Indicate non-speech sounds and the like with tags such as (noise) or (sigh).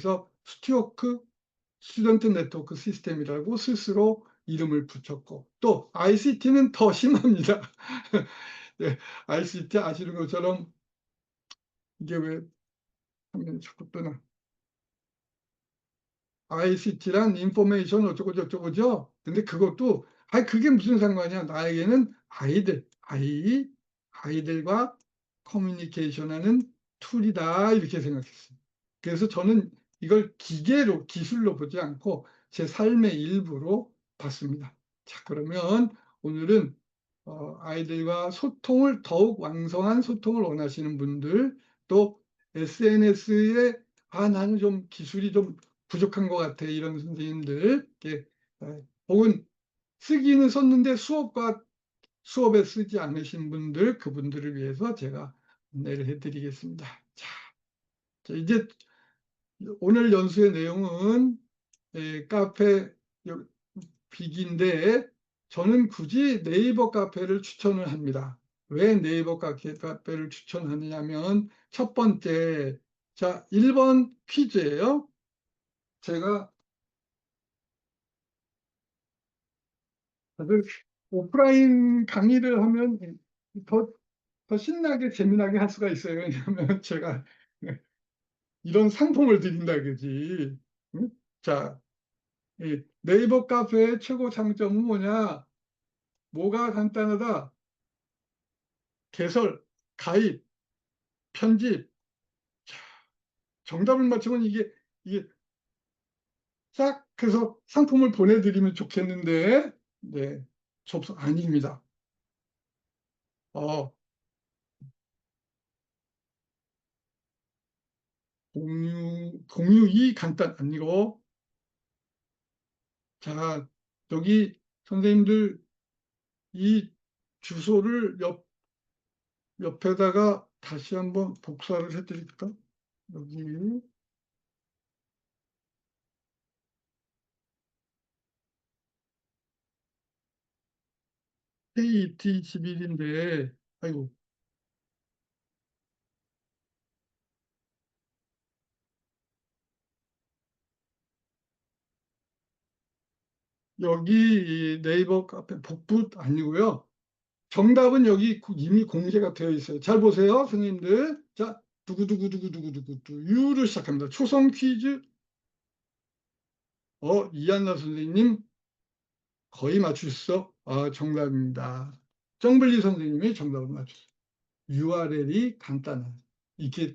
그래서 스튜어크 스튜던트 네트워크 시스템이라고 스스로 이름을 붙였고 또 ICT는 더 (laughs) 심합니다. 네, ICT 아시는 것처럼 이게 왜 화면이 자꾸 뜨나? ICT란 인포메이션 어쩌고 저쩌고죠. 근데 그것도 아 그게 무슨 상관이야. 나에게는 아이들, 아이 아이들과 커뮤니케이션하는 툴이다 이렇게 생각했어요. 그래서 저는 이걸 기계로 기술로 보지 않고 제 삶의 일부로 봤습니다. 자 그러면 오늘은 어 아이들과 소통을 더욱 왕성한 소통을 원하시는 분들 또 SNS에 '아 나는 좀 기술이 좀 부족한 것 같아.' 이런 선생님들 예어 혹은 쓰기는 썼는데 수업과 수업에 쓰지 않으신 분들 그분들을 위해서 제가 안내를 해 드리겠습니다. 자. 자 이제 오늘 연수의 내용은 예 카페 여 빅인데 저는 굳이 네이버 카페를 추천을 합니다. 왜 네이버 카페 카페를 추천하느냐면 첫 번째 자 1번 퀴즈예요. 제가 오프라인 강의를 하면 더 더 신나게 재미나게 할 수가 있어요. 왜냐하면 제가 예 이런 상품을 드린다 그러지. 응? 자이 네이버 카페의 최고 장점은 뭐냐? 뭐가 간단하다. 개설, 가입, 편집. 자 정답을 맞추면 이게 이게 싹 해서 상품을 보내 드리면 좋겠는데 네 접수 아닙니다. 어. 공유 공유이 간단 아니고 자 여기 선생님들 이 주소를 옆 옆에다가 다시 한번 복사를 해 드릴까? 여기. KT 21인데 아이고. 여기 이 네이버 카페 복붙 아니고요. 정답은 여기 고 이미 공개가 되어 있어요. 잘 보세요 선생님들. 자 두구두구두구두구두구 유로 시작합니다. 초성 퀴즈 어 이한나 선생님 거의 맞추셨어. 아 정답입니다. 정블리 선생님이 정답을 맞추셨어요. URL이 간단한 이게